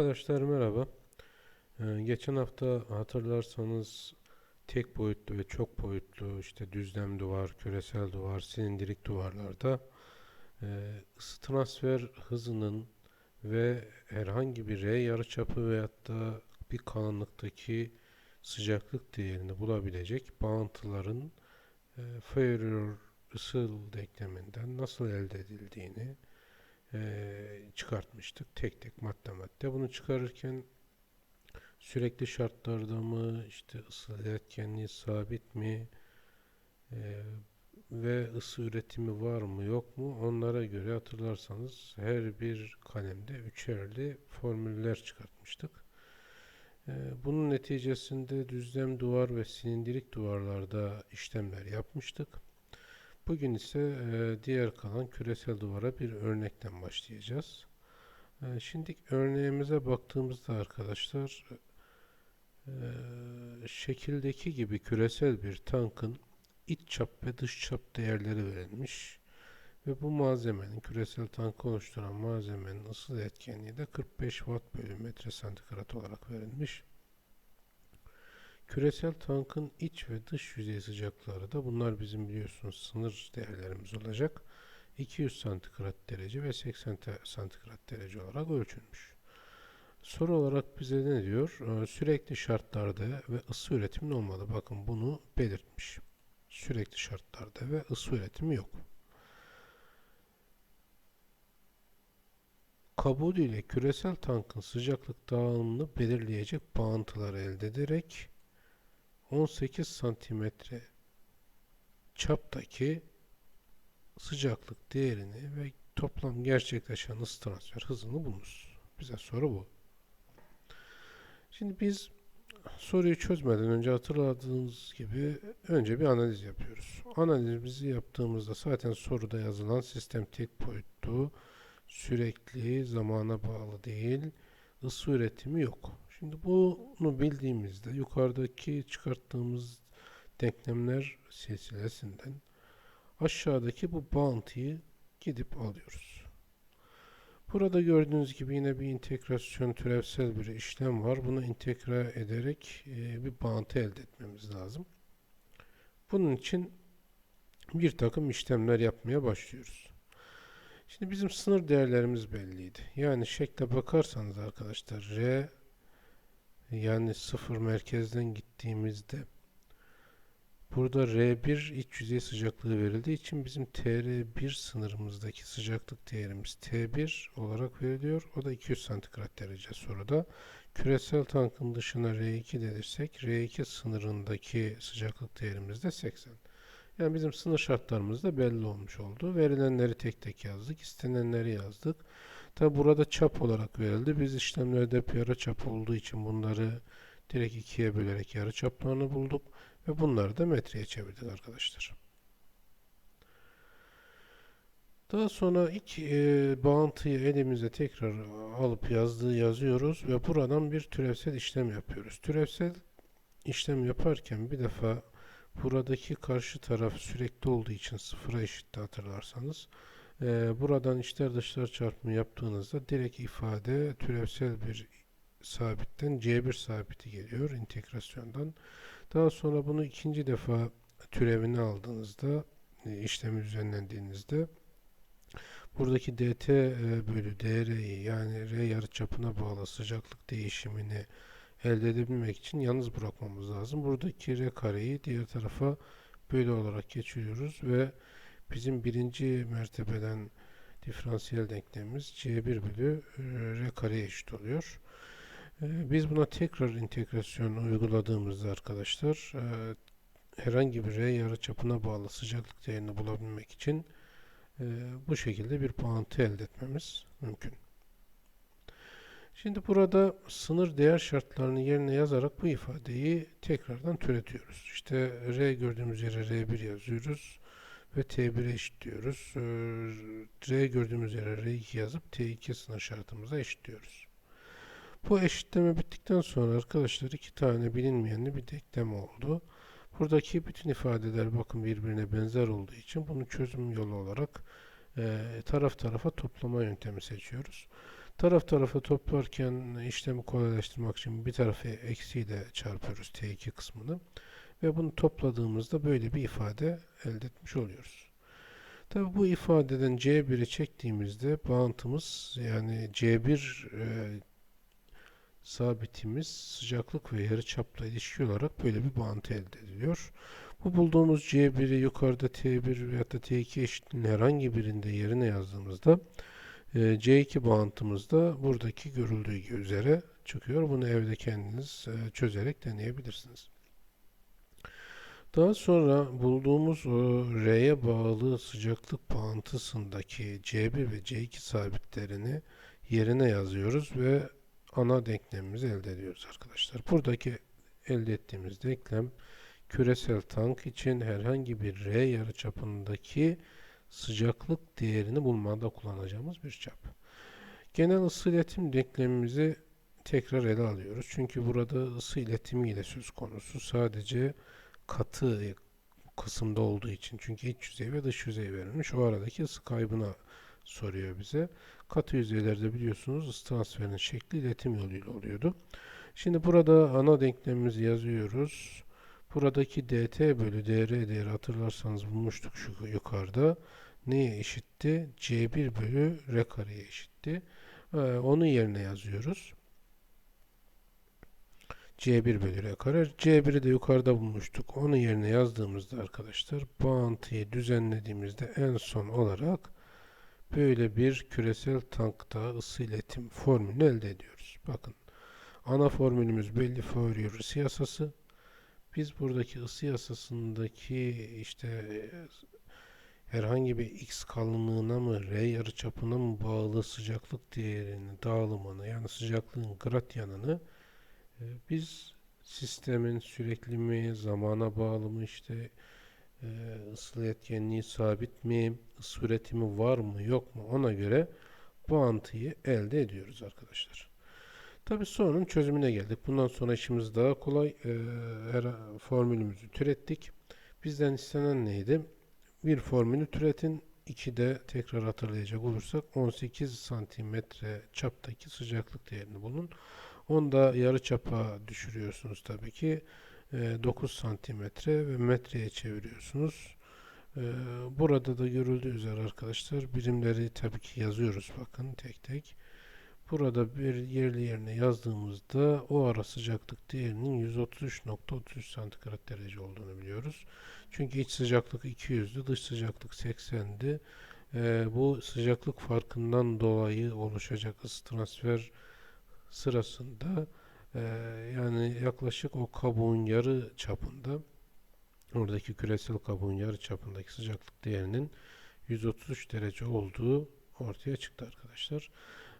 Arkadaşlar merhaba. Ee, geçen hafta hatırlarsanız tek boyutlu ve çok boyutlu işte düzlem duvar, küresel duvar, silindirik duvarlarda e, ısı transfer hızının ve herhangi bir R yarıçapı veyahut da bir kalınlıktaki sıcaklık değerini bulabilecek bağıntıların e, Fourier ısı denkleminden nasıl elde edildiğini çıkartmıştık tek tek madde madde. Bunu çıkarırken sürekli şartlarda mı, işte ısı iletkenliği sabit mi e, ve ısı üretimi var mı yok mu onlara göre hatırlarsanız her bir kalemde üçerli formüller çıkartmıştık. E, bunun neticesinde düzlem duvar ve silindirik duvarlarda işlemler yapmıştık. Bugün ise diğer kalan küresel duvara bir örnekten başlayacağız. Şimdi örneğimize baktığımızda arkadaşlar şekildeki gibi küresel bir tankın iç çap ve dış çap değerleri verilmiş ve bu malzemenin küresel tankı oluşturan malzemenin ısı etkenliği de 45 watt bölü metre santigrat olarak verilmiş. Küresel tankın iç ve dış yüzey sıcaklıkları da bunlar bizim biliyorsunuz sınır değerlerimiz olacak. 200 santigrat derece ve 80 santigrat derece olarak ölçülmüş. Soru olarak bize ne diyor? Ee, sürekli şartlarda ve ısı üretimi olmalı. Bakın bunu belirtmiş. Sürekli şartlarda ve ısı üretimi yok. Kabul ile küresel tankın sıcaklık dağılımını belirleyecek bağıntıları elde ederek 18 santimetre çaptaki sıcaklık değerini ve toplam gerçekleşen ısı transfer hızını bulunuz. Bize soru bu. Şimdi biz soruyu çözmeden önce hatırladığınız gibi önce bir analiz yapıyoruz. Analizimizi yaptığımızda zaten soruda yazılan sistem tek boyutlu, sürekli, zamana bağlı değil, ısı üretimi yok. Şimdi bunu bildiğimizde yukarıdaki çıkarttığımız denklemler silsilesinden aşağıdaki bu bağıntıyı gidip alıyoruz. Burada gördüğünüz gibi yine bir integrasyon türevsel bir işlem var. Bunu integre ederek e, bir bağıntı elde etmemiz lazım. Bunun için bir takım işlemler yapmaya başlıyoruz. Şimdi bizim sınır değerlerimiz belliydi. Yani şekle bakarsanız arkadaşlar R yani sıfır merkezden gittiğimizde burada R1 iç yüzey sıcaklığı verildiği için bizim TR1 sınırımızdaki sıcaklık değerimiz T1 olarak veriliyor. O da 200 santigrat derece soruda. Küresel tankın dışına R2 dedirsek R2 sınırındaki sıcaklık değerimiz de 80. Yani bizim sınır şartlarımız da belli olmuş oldu. Verilenleri tek tek yazdık. istenenleri yazdık. Tabi burada çap olarak verildi. Biz işlemlerde hep yarı çap olduğu için bunları direkt ikiye bölerek yarı çaplarını bulduk. Ve bunları da metreye çevirdik arkadaşlar. Daha sonra ilk e, bağıntıyı elimize tekrar alıp yazdığı yazıyoruz ve buradan bir türevsel işlem yapıyoruz. Türevsel işlem yaparken bir defa buradaki karşı taraf sürekli olduğu için sıfıra eşitti hatırlarsanız. Ee, buradan içler dışlar çarpımı yaptığınızda direkt ifade türevsel bir sabitten C1 sabiti geliyor integrasyondan. Daha sonra bunu ikinci defa türevini aldığınızda e, işlemi düzenlendiğinizde buradaki dt e, bölü dr'yi yani r yarıçapına bağlı sıcaklık değişimini elde edebilmek için yalnız bırakmamız lazım. Buradaki r kareyi diğer tarafa böyle olarak geçiriyoruz ve bizim birinci mertebeden diferansiyel denklemimiz c1 bölü e, r kareye eşit oluyor. E, biz buna tekrar integrasyon uyguladığımızda arkadaşlar e, herhangi bir r yarıçapına bağlı sıcaklık değerini bulabilmek için bu şekilde bir bağıntı elde etmemiz mümkün. Şimdi burada sınır değer şartlarını yerine yazarak bu ifadeyi tekrardan türetiyoruz. İşte R gördüğümüz yere R1 yazıyoruz ve T1'e eşitliyoruz. Ee, R gördüğümüz yere R2 yazıp T2 sınır şartımıza eşitliyoruz. Bu eşitleme bittikten sonra arkadaşlar iki tane bilinmeyenli bir denklem oldu. Buradaki bütün ifadeler bakın birbirine benzer olduğu için bunu çözüm yolu olarak e, taraf tarafa toplama yöntemi seçiyoruz. Taraf tarafa toplarken işlemi kolaylaştırmak için bir tarafı eksiyle çarpıyoruz T2 kısmını. Ve bunu topladığımızda böyle bir ifade elde etmiş oluyoruz. Tabi bu ifadeden C1'i çektiğimizde bağıntımız yani C1 e, sabitimiz sıcaklık ve yarıçapla ilişki olarak böyle bir bağıntı elde ediliyor. Bu bulduğumuz C1'i yukarıda T1 veya da T2 eşitliğinin herhangi birinde yerine yazdığımızda e, C2 bağıntımız da buradaki görüldüğü üzere çıkıyor. Bunu evde kendiniz e, çözerek deneyebilirsiniz. Daha sonra bulduğumuz o R'ye bağlı sıcaklık bağıntısındaki C1 ve C2 sabitlerini yerine yazıyoruz ve ana denklemimizi elde ediyoruz arkadaşlar. Buradaki elde ettiğimiz denklem küresel tank için herhangi bir R yarıçapındaki sıcaklık değerini bulmada kullanacağımız bir çap. Genel ısı iletim denklemimizi tekrar ele alıyoruz. Çünkü burada ısı iletimi ile söz konusu. Sadece katı kısımda olduğu için. Çünkü iç yüzey ve dış yüzey verilmiş. O aradaki ısı kaybına soruyor bize. Katı yüzeylerde biliyorsunuz ısı transferinin şekli iletim yoluyla oluyordu. Şimdi burada ana denklemimizi yazıyoruz. Buradaki dt bölü dr değeri hatırlarsanız bulmuştuk şu yukarıda. Neye eşitti? c1 bölü r kareye eşitti. Ee, onun yerine yazıyoruz. C1 bölü R kare. C1'i de yukarıda bulmuştuk. Onun yerine yazdığımızda arkadaşlar bağıntıyı düzenlediğimizde en son olarak böyle bir küresel tankta ısı iletim formülünü elde ediyoruz. Bakın ana formülümüz belli Fourier ısı yasası. Biz buradaki ısı yasasındaki işte herhangi bir x kalınlığına mı r yarıçapına mı bağlı sıcaklık değerinin dağılımını yani sıcaklığın gradyanını biz sistemin sürekli mi, zamana bağlı mı işte e, ısı etkenliği sabit mi, ısı üretimi var mı yok mu ona göre bağıntıyı elde ediyoruz arkadaşlar. Tabi sorunun çözümüne geldik. Bundan sonra işimiz daha kolay. E, her formülümüzü türettik. Bizden istenen neydi? Bir formülü türetin. 2'de tekrar hatırlayacak olursak 18 santimetre çaptaki sıcaklık değerini bulun. Onu da yarı çapa düşürüyorsunuz tabii ki. 9 santimetre ve metreye çeviriyorsunuz. Burada da görüldüğü üzere arkadaşlar birimleri tabii ki yazıyoruz bakın tek tek. Burada bir yerli yerine yazdığımızda o ara sıcaklık değerinin 133.33 santigrat derece olduğunu biliyoruz. Çünkü iç sıcaklık 200'dü, dış sıcaklık 80'di. Ee, bu sıcaklık farkından dolayı oluşacak ısı transfer sırasında e, yani yaklaşık o kabuğun yarı çapında oradaki küresel kabuğun yarı çapındaki sıcaklık değerinin 133 derece olduğu ortaya çıktı arkadaşlar.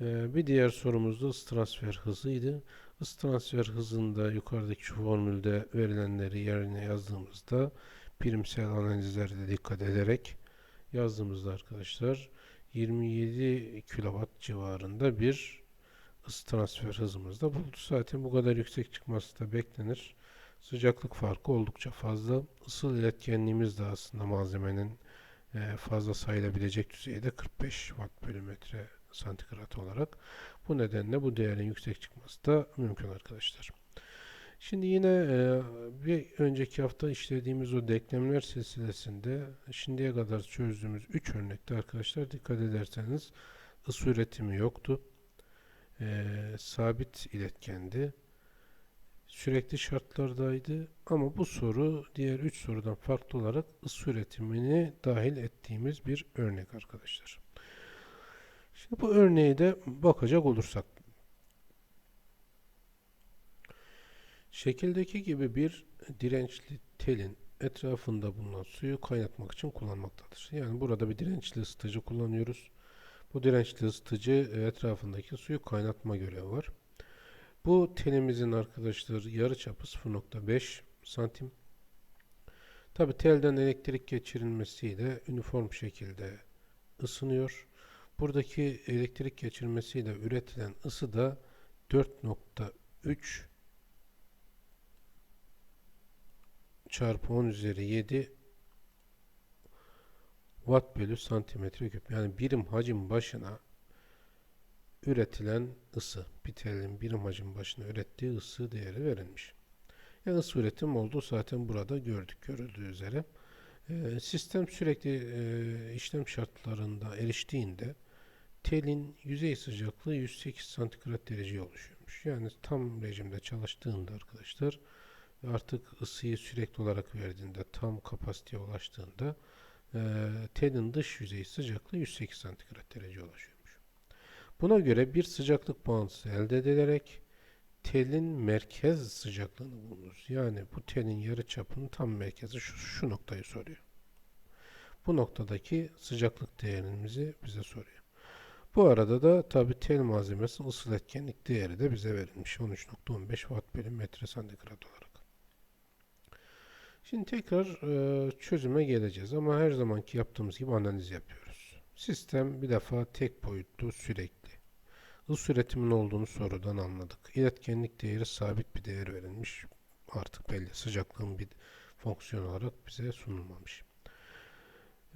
E, bir diğer sorumuz da transfer hızıydı. Isı transfer hızında yukarıdaki formülde verilenleri yerine yazdığımızda birimsel analizlerde dikkat ederek yazdığımızda arkadaşlar 27 kW civarında bir ısı transfer hızımız da buldu. Zaten bu kadar yüksek çıkması da beklenir. Sıcaklık farkı oldukça fazla. Isı iletkenliğimiz de aslında malzemenin e, fazla sayılabilecek düzeyde 45 watt bölü metre santigrat olarak. Bu nedenle bu değerin yüksek çıkması da mümkün arkadaşlar. Şimdi yine e, bir önceki hafta işlediğimiz o denklemler silsilesinde şimdiye kadar çözdüğümüz 3 örnekte arkadaşlar dikkat ederseniz ısı üretimi yoktu e, sabit iletkendi. Sürekli şartlardaydı ama bu soru diğer 3 sorudan farklı olarak ısı üretimini dahil ettiğimiz bir örnek arkadaşlar. Şimdi bu örneğe de bakacak olursak şekildeki gibi bir dirençli telin etrafında bulunan suyu kaynatmak için kullanmaktadır. Yani burada bir dirençli ısıtıcı kullanıyoruz. Bu dirençli ısıtıcı etrafındaki suyu kaynatma görevi var. Bu telimizin arkadaşlar yarı çapı 0.5 santim. Tabi telden elektrik geçirilmesiyle üniform şekilde ısınıyor. Buradaki elektrik geçirmesiyle üretilen ısı da 4.3 çarpı 10 üzeri 7 watt bölü santimetre küp. Yani birim hacim başına üretilen ısı, bir telin birim hacim başına ürettiği ısı değeri verilmiş. Yani ısı üretim olduğu zaten burada gördük, görüldüğü üzere. Ee, sistem sürekli e, işlem şartlarında eriştiğinde telin yüzey sıcaklığı 108 santigrat dereceye oluşuyormuş. Yani tam rejimde çalıştığında arkadaşlar artık ısıyı sürekli olarak verdiğinde tam kapasiteye ulaştığında e, telin dış yüzey sıcaklığı 108 santigrat dereceye ulaşıyormuş. Buna göre bir sıcaklık bağıntısı elde edilerek telin merkez sıcaklığını bulunuz. Yani bu telin yarı çapının tam merkezi şu, şu noktayı soruyor. Bu noktadaki sıcaklık değerimizi bize soruyor. Bu arada da tabi tel malzemesi ısı etkenlik değeri de bize verilmiş. 13.15 watt bölü metre santigrat olarak. Şimdi tekrar e, çözüme geleceğiz ama her zamanki yaptığımız gibi analiz yapıyoruz. Sistem bir defa tek boyutlu sürekli. Isı üretiminin olduğunu sorudan anladık. İletkenlik değeri sabit bir değer verilmiş. Artık belli. Sıcaklığın bir fonksiyon olarak bize sunulmamış.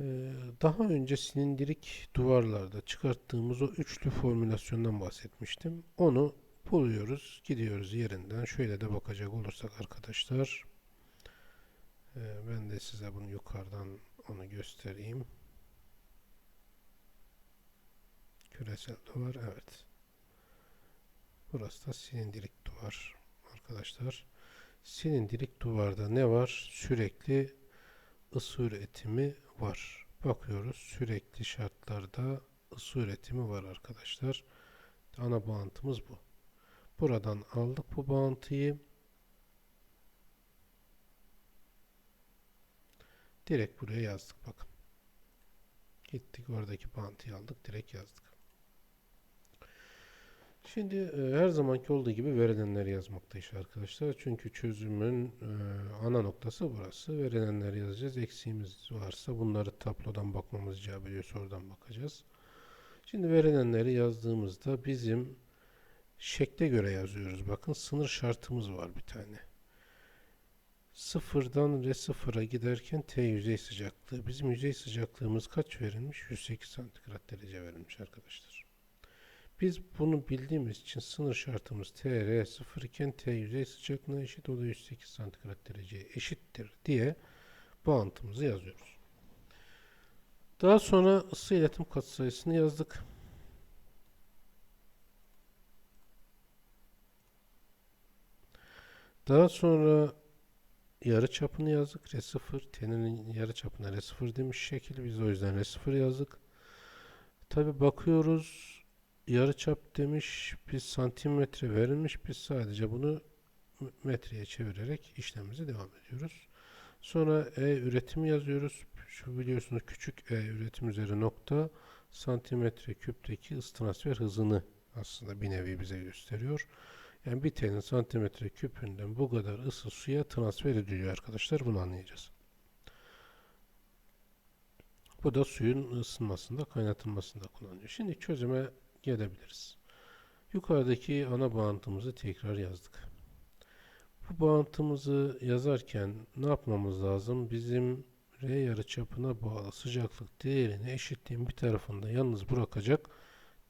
Ee, daha önce silindirik duvarlarda çıkarttığımız o üçlü formülasyondan bahsetmiştim. Onu buluyoruz, gidiyoruz yerinden. Şöyle de bakacak olursak arkadaşlar. Ee, ben de size bunu yukarıdan onu göstereyim. Küresel duvar, evet. Burası da silindirik duvar arkadaşlar. Silindirik duvarda ne var? Sürekli ısı üretimi var. Bakıyoruz sürekli şartlarda ısı üretimi var arkadaşlar. Ana bağıntımız bu. Buradan aldık bu bağıntıyı. Direkt buraya yazdık bakın. Gittik oradaki bağıntıyı aldık direkt yazdık. Şimdi e, her zamanki olduğu gibi verilenleri yazmaktayız arkadaşlar. Çünkü çözümün e, ana noktası burası. Verilenleri yazacağız. Eksiğimiz varsa bunları tablodan bakmamız icap ediyor. Sorudan bakacağız. Şimdi verilenleri yazdığımızda bizim şekle göre yazıyoruz. Bakın sınır şartımız var bir tane. Sıfırdan R sıfıra giderken T yüzey sıcaklığı. Bizim yüzey sıcaklığımız kaç verilmiş? 108 santigrat derece verilmiş arkadaşlar. Biz bunu bildiğimiz için sınır şartımız TR 0 iken T yüzey sıcaklığına eşit o da 108 santigrat dereceye eşittir diye bağıntımızı yazıyoruz. Daha sonra ısı iletim katsayısını yazdık. Daha sonra yarı çapını yazdık. R0 T'nin yarı çapına R0 demiş şekil. Biz o yüzden R0 yazdık. Tabi bakıyoruz yarıçap demiş biz santimetre verilmiş biz sadece bunu metreye çevirerek işlemimize devam ediyoruz. Sonra E üretim yazıyoruz. Şu biliyorsunuz küçük E üretim üzeri nokta santimetre küpteki ısı transfer hızını aslında bir nevi bize gösteriyor. Yani bir telin santimetre küpünden bu kadar ısı suya transfer ediliyor arkadaşlar. Bunu anlayacağız. Bu da suyun ısınmasında, kaynatılmasında kullanılıyor. Şimdi çözüme gelebiliriz. Yukarıdaki ana bağıntımızı tekrar yazdık. Bu bağıntımızı yazarken ne yapmamız lazım? Bizim R yarıçapına bağlı sıcaklık değerini eşitliğin bir tarafında yalnız bırakacak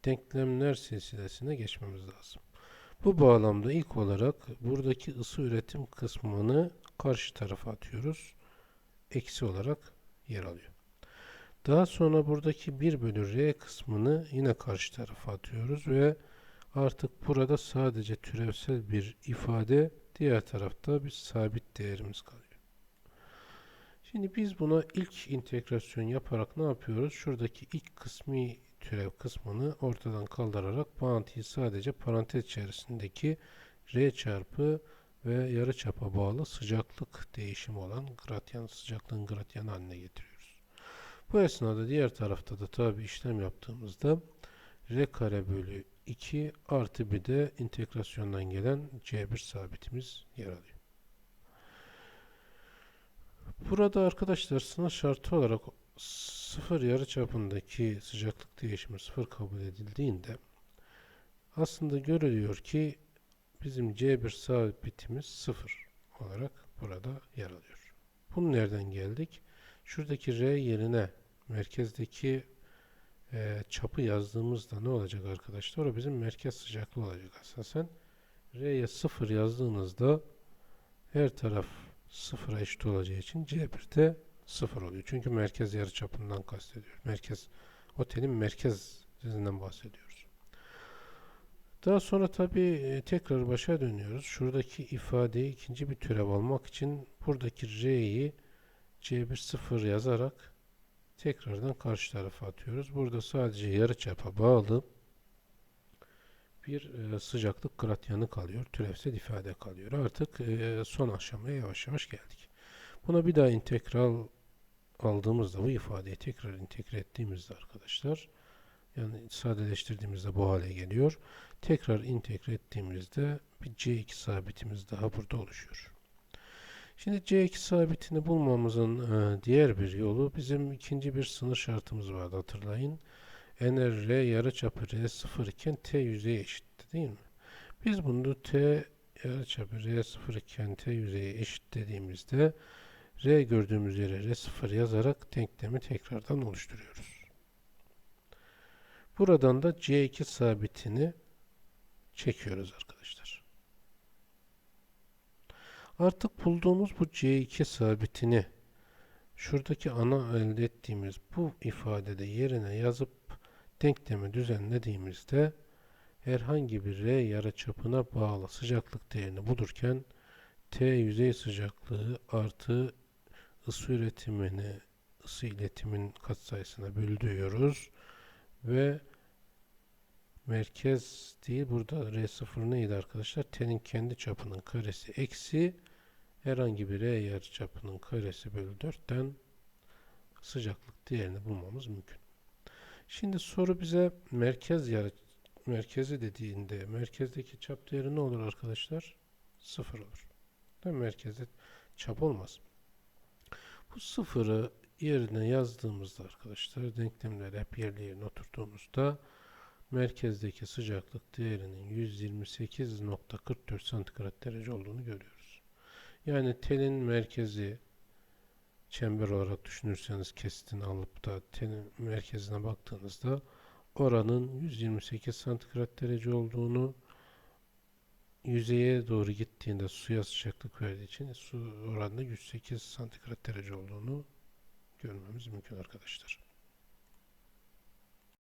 denklemler silsilesine geçmemiz lazım. Bu bağlamda ilk olarak buradaki ısı üretim kısmını karşı tarafa atıyoruz. Eksi olarak yer alıyor. Daha sonra buradaki 1 bölü r kısmını yine karşı tarafa atıyoruz ve artık burada sadece türevsel bir ifade diğer tarafta bir sabit değerimiz kalıyor. Şimdi biz buna ilk integrasyon yaparak ne yapıyoruz? Şuradaki ilk kısmi türev kısmını ortadan kaldırarak bağıntıyı sadece parantez içerisindeki r çarpı ve yarıçapa bağlı sıcaklık değişimi olan gradyan sıcaklığın gradyanı haline getiriyoruz. Bu esnada diğer tarafta da tabi işlem yaptığımızda r kare bölü 2 artı bir de integrasyondan gelen c1 sabitimiz yer alıyor. Burada arkadaşlar sınır şartı olarak sıfır yarı çapındaki sıcaklık değişimi sıfır kabul edildiğinde aslında görülüyor ki bizim C1 sabitimiz sıfır olarak burada yer alıyor. Bunu nereden geldik? Şuradaki R yerine merkezdeki e, çapı yazdığımızda ne olacak arkadaşlar? O bizim merkez sıcaklığı olacak asasen. R'ye 0 yazdığınızda her taraf sıfıra eşit olacağı için C1'de 0 oluyor. Çünkü merkez yarıçapından kastediyor. Merkez otelin merkezinden bahsediyoruz. Daha sonra tabi tekrar başa dönüyoruz. Şuradaki ifadeyi ikinci bir türev almak için buradaki R'yi C1 0 yazarak tekrardan karşı tarafa atıyoruz. Burada sadece yarıçapa bağlı bir e, sıcaklık gradyanı kalıyor. Türevsel ifade kalıyor. Artık e, son aşamaya yavaş yavaş geldik. Buna bir daha integral aldığımızda bu ifadeyi tekrar integre ettiğimizde arkadaşlar yani sadeleştirdiğimizde bu hale geliyor. Tekrar integre ettiğimizde bir C2 sabitimiz daha burada oluşuyor. Şimdi C2 sabitini bulmamızın e, diğer bir yolu bizim ikinci bir sınır şartımız vardı hatırlayın. Ener R yarıçapı R 0 iken T yüzeye eşitti değil mi? Biz bunu T yarıçapı R 0 iken T yüzeye eşit dediğimizde R gördüğümüz yere R 0 yazarak denklemi tekrardan oluşturuyoruz. Buradan da C2 sabitini çekiyoruz arkadaşlar. Artık bulduğumuz bu C2 sabitini şuradaki ana elde ettiğimiz bu ifadede yerine yazıp denklemi düzenlediğimizde herhangi bir R yarıçapına bağlı sıcaklık değerini bulurken T yüzey sıcaklığı artı ısı üretimini ısı iletimin katsayısına böldürüyoruz ve merkez değil burada R0 neydi arkadaşlar? T'nin kendi çapının karesi eksi herhangi bir R yarıçapının karesi bölü 4'ten sıcaklık değerini bulmamız mümkün. Şimdi soru bize merkez yarı merkezi dediğinde merkezdeki çap değeri ne olur arkadaşlar? Sıfır olur. Merkezde çap olmaz. Bu sıfırı yerine yazdığımızda arkadaşlar denklemler hep yerli yerine oturttuğumuzda merkezdeki sıcaklık değerinin 128.44 santigrat derece olduğunu görüyoruz. Yani telin merkezi çember olarak düşünürseniz kesitini alıp da telin merkezine baktığınızda oranın 128 santigrat derece olduğunu yüzeye doğru gittiğinde suya sıcaklık verdiği için su oranında 108 santigrat derece olduğunu görmemiz mümkün arkadaşlar.